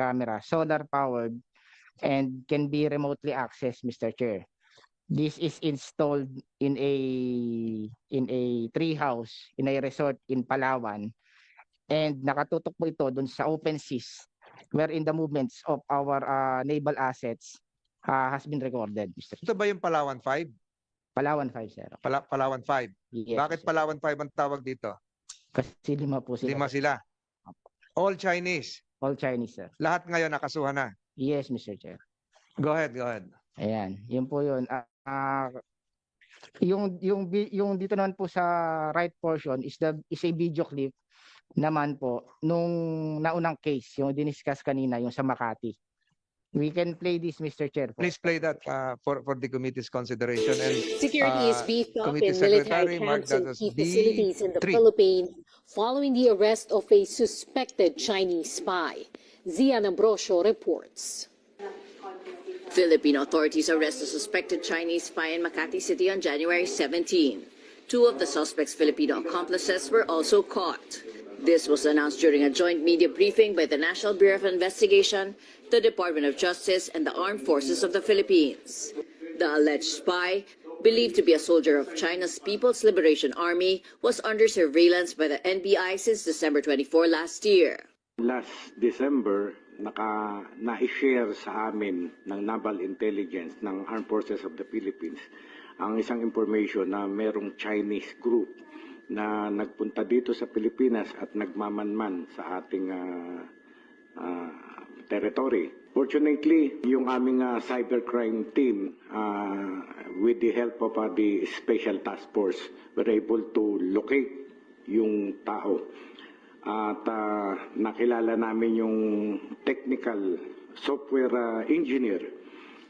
camera, solar powered, and can be remotely accessed, Mr. Chair. This is installed in a in a tree house in a resort in Palawan and nakatutok po ito dun sa open seas wherein the movements of our uh, naval assets uh, has been recorded, Mr. Chair. Ito ba yung Palawan 5? Palawan 5, sir. Pala, Palawan 5. Yes, Bakit sir. Palawan 5 ang tawag dito? Kasi lima po sila. Lima sila. All Chinese. All Chinese, sir. Lahat ngayon nakasuhan na. Yes, Mr. Chair. Go ahead, go ahead. Ayan, yun po yun. Ah, ah, yung yung yung dito naman po sa right portion is the is a video clip naman po nung naunang case yung diniscuss kanina yung sa Makati. We can play this Mr. Chair. po. Please play that uh, for for the committee's consideration and Security is Uh, beefed up Committee in military marked camps and as key facilities in the B3. Philippines following the arrest of a suspected Chinese spy. Zian Ambrosio reports. Philippine authorities arrest a suspected Chinese spy in Makati City on January 17. Two of the suspect's Filipino accomplices were also caught. This was announced during a joint media briefing by the National Bureau of Investigation, the Department of Justice, and the Armed Forces of the Philippines. The alleged spy, believed to be a soldier of China's People's Liberation Army, was under surveillance by the NBI since December 24 last year. Last December, naka na-share sa amin ng Naval Intelligence ng Armed Forces of the Philippines ang isang information na merong Chinese group na nagpunta dito sa Pilipinas at nagmamanman sa ating ah, ah, territory. Fortunately, yung aming ah, cybercrime team, ah, with the help of ah, the Special Task Force, were able to locate yung tao at ah, nakilala namin yung technical software ah, engineer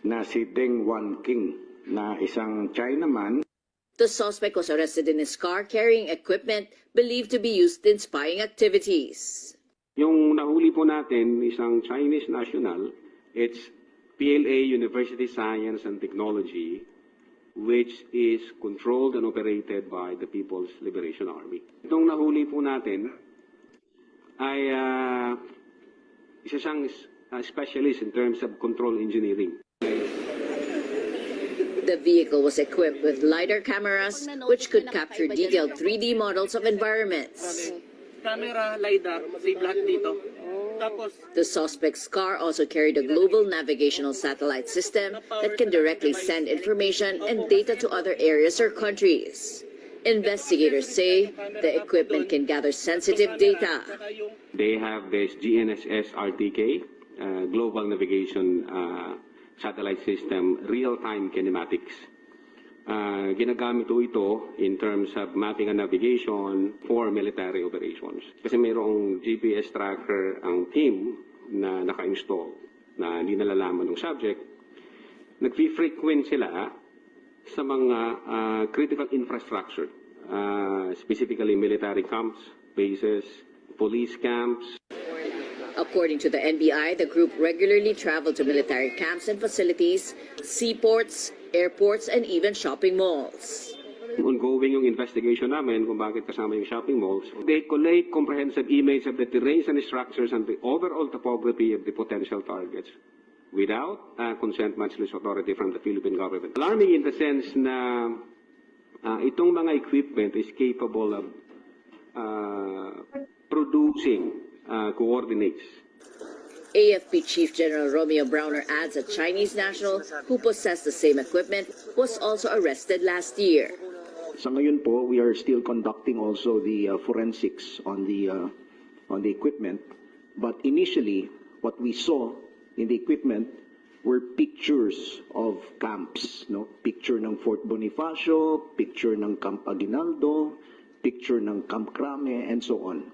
na si Deng Wan King na isang Chinaman The suspect was arrested in his car carrying equipment believed to be used in spying activities. Yung nahuli po natin, isang Chinese national, it's PLA University Science and Technology, which is controlled and operated by the People's Liberation Army. Itong nahuli po natin ay ah, isa siyang ah, specialist in terms of control engineering. The vehicle was equipped with LiDAR cameras, which could capture detailed 3D models of environments. camera, LiDAR, save lahat dito. The suspect's car also carried a global navigational satellite system that can directly send information and data to other areas or countries. Investigators say the equipment can gather sensitive data. They have this GNSS RTK, uh, Global Navigation uh, Satellite System, Real-Time Kinematics. Uh, ginagamit ito in terms of mapping and navigation for military operations. Kasi mayroong GPS tracker ang team na naka-install na hindi nalalaman ng subject. Nag-frequent sila sa mga uh, critical infrastructure, uh, specifically military camps, bases, police camps, According to the NBI, the group regularly traveled to military camps and facilities, seaports, airports, and even shopping malls. ongoing yung investigation namin kung bakit kasama yung shopping malls. They collate comprehensive images of the terrains and structures and the overall topography of the potential targets without uh, consent much less authority from the Philippine government. Alarming in the sense na uh, itong mga equipment is capable of uh, producing uh, coordinates AFP Chief General Romeo Browner adds a Chinese national who possessed the same equipment was also arrested last year. Sa ngayon po, we are still conducting also the uh, forensics on the uh, on the equipment. But initially, what we saw in the equipment were pictures of camps, no? Picture ng Fort Bonifacio, picture ng Camp Aguinaldo, picture ng Camp Crame, and so on.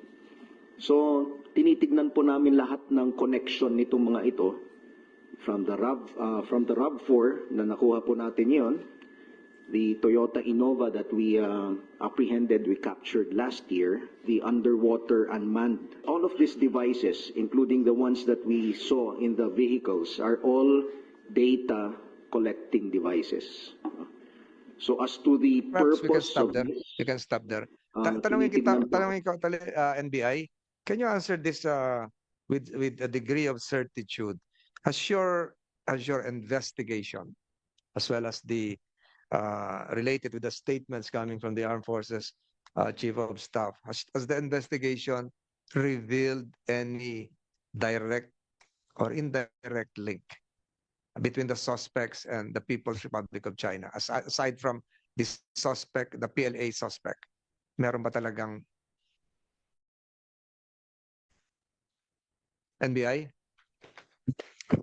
So, tinitignan po namin lahat ng connection nitong mga ito from the RAV uh, from the RAV4 na nakuha po natin 'yon the Toyota Innova that we uh, apprehended, we captured last year, the underwater unmanned. All of these devices, including the ones that we saw in the vehicles, are all data collecting devices. So as to the Perhaps we can purpose stop of there. this, You can stop there. uh, Ta- tanungin kita, tanungin ko tali, uh, NBI. Can you answer this uh, with with a degree of certitude, As your has your investigation, as well as the uh, related with the statements coming from the armed forces uh, chief of staff, has, has the investigation revealed any direct or indirect link between the suspects and the People's Republic of China? As- Aside from this suspect, the PLA suspect, meron ba talagang NBI?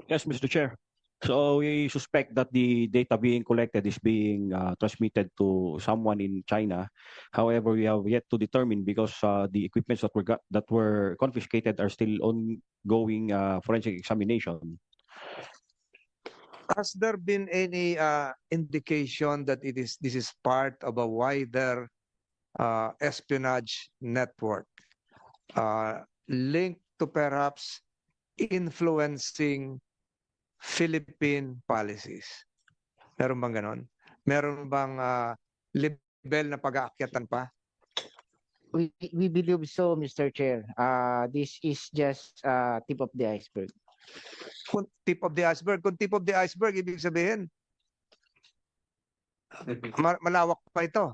Yes, Mr. Chair. So we suspect that the data being collected is being uh, transmitted to someone in China. However, we have yet to determine because uh, the equipments that were got, that were confiscated are still ongoing uh, forensic examination. Has there been any uh, indication that it is this is part of a wider uh, espionage network uh, linked to perhaps influencing Philippine policies? Meron bang ganon? Meron bang uh, level na pag-aakyatan pa? We, we believe so, Mr. Chair. Uh, this is just uh, tip of the iceberg. Kung tip of the iceberg, kung tip of the iceberg, ibig sabihin, ma- malawak pa ito.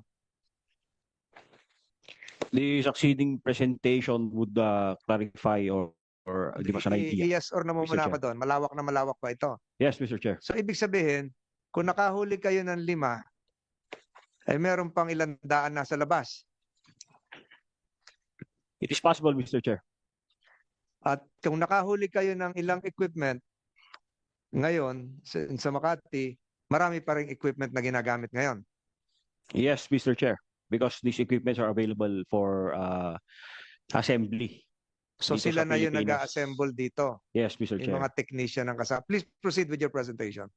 The succeeding presentation would uh, clarify or, or give us an idea. Yes or no muna ka doon. Malawak na malawak pa ito. Yes, Mr. Chair. So ibig sabihin, kung nakahuli kayo ng lima, ay meron pang ilang daan nasa labas. It is possible, Mr. Chair. At kung nakahuli kayo ng ilang equipment, ngayon sa, sa Makati, marami pa rin equipment na ginagamit ngayon. Yes, Mr. Chair. Because these equipments are available for uh, assembly. So Dito sila na yung nag-assemble dito, Yes, Mr. yung Chair. mga technician ng kasama. Please proceed with your presentation.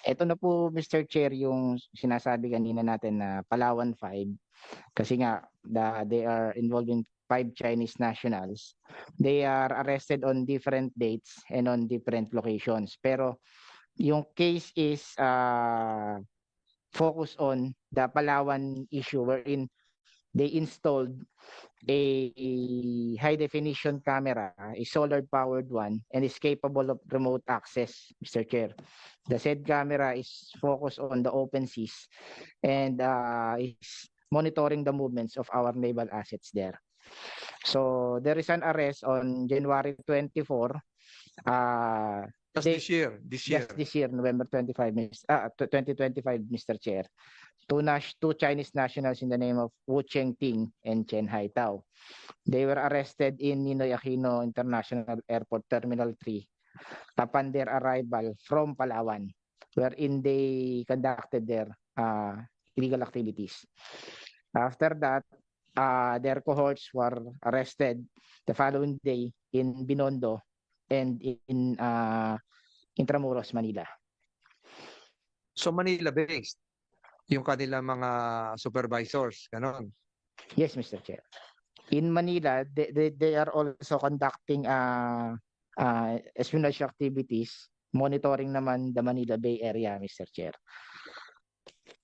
Ito na po, Mr. Chair, yung sinasabi kanina natin na Palawan 5. Kasi nga, the, they are involving five Chinese nationals. They are arrested on different dates and on different locations. Pero yung case is uh, focused on the Palawan issue wherein they installed a high definition camera, a solar powered one, and is capable of remote access, Mr. Chair. The said camera is focused on the open seas and uh, is monitoring the movements of our naval assets there. So there is an arrest on January 24. Uh, Just They- this year, this year. Yes, this year, November 25, Mis- ah, 2025, Mr. Chair. Two, nas- two Chinese nationals in the name of Wu Chengting and Chen Haitao. They were arrested in Ninoy Aquino International Airport Terminal 3 upon their arrival from Palawan, wherein they conducted their uh, illegal activities. After that, uh, their cohorts were arrested the following day in Binondo and in uh, Intramuros, Manila. So Manila based, yung kanilang mga supervisors, ganon. Yes, Mr. Chair. In Manila, they, they, they are also conducting uh, uh, espionage activities, monitoring naman the Manila Bay Area, Mr. Chair.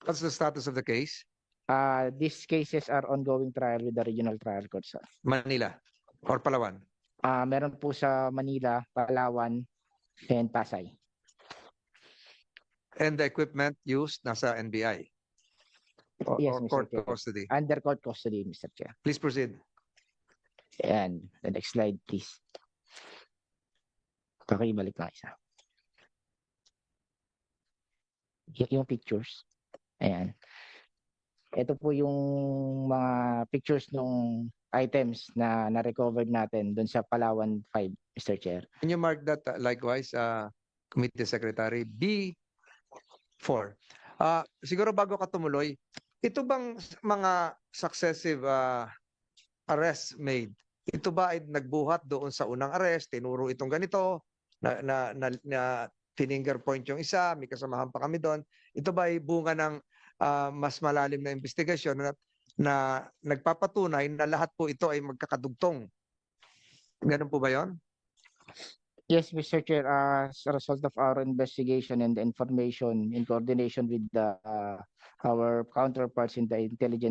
What's the status of the case? Uh, these cases are ongoing trial with the regional trial courts. sir. Manila or Palawan? Uh, meron po sa Manila, Palawan, and Pasay. And the equipment used nasa NBI? Or, Yes, or Mr. court Chair. custody? Under court custody, Mr. Chair. Please proceed. And the next slide, please. Pakibalik na isa. Y- yung pictures. Ayan. Ito po yung mga pictures ng items na na-recovered natin dun sa Palawan 5, Mr. Chair. Can you mark that uh, likewise, uh, Committee Secretary? B4. Uh, siguro bago ka tumuloy, ito bang mga successive uh, arrests made, ito ba ay nagbuhat doon sa unang arrest, tinuro itong ganito, na, na, na, na finger point yung isa, may kasamahan pa kami doon. Ito ba ay bunga ng ah, mas malalim na investigasyon na, na nagpapatunay na lahat po ito ay magkakadugtong? Ganun po ba yon? Yes, Mr. Chair, uh, as a result of our investigation and information in coordination with the uh, our counterparts in the intelligence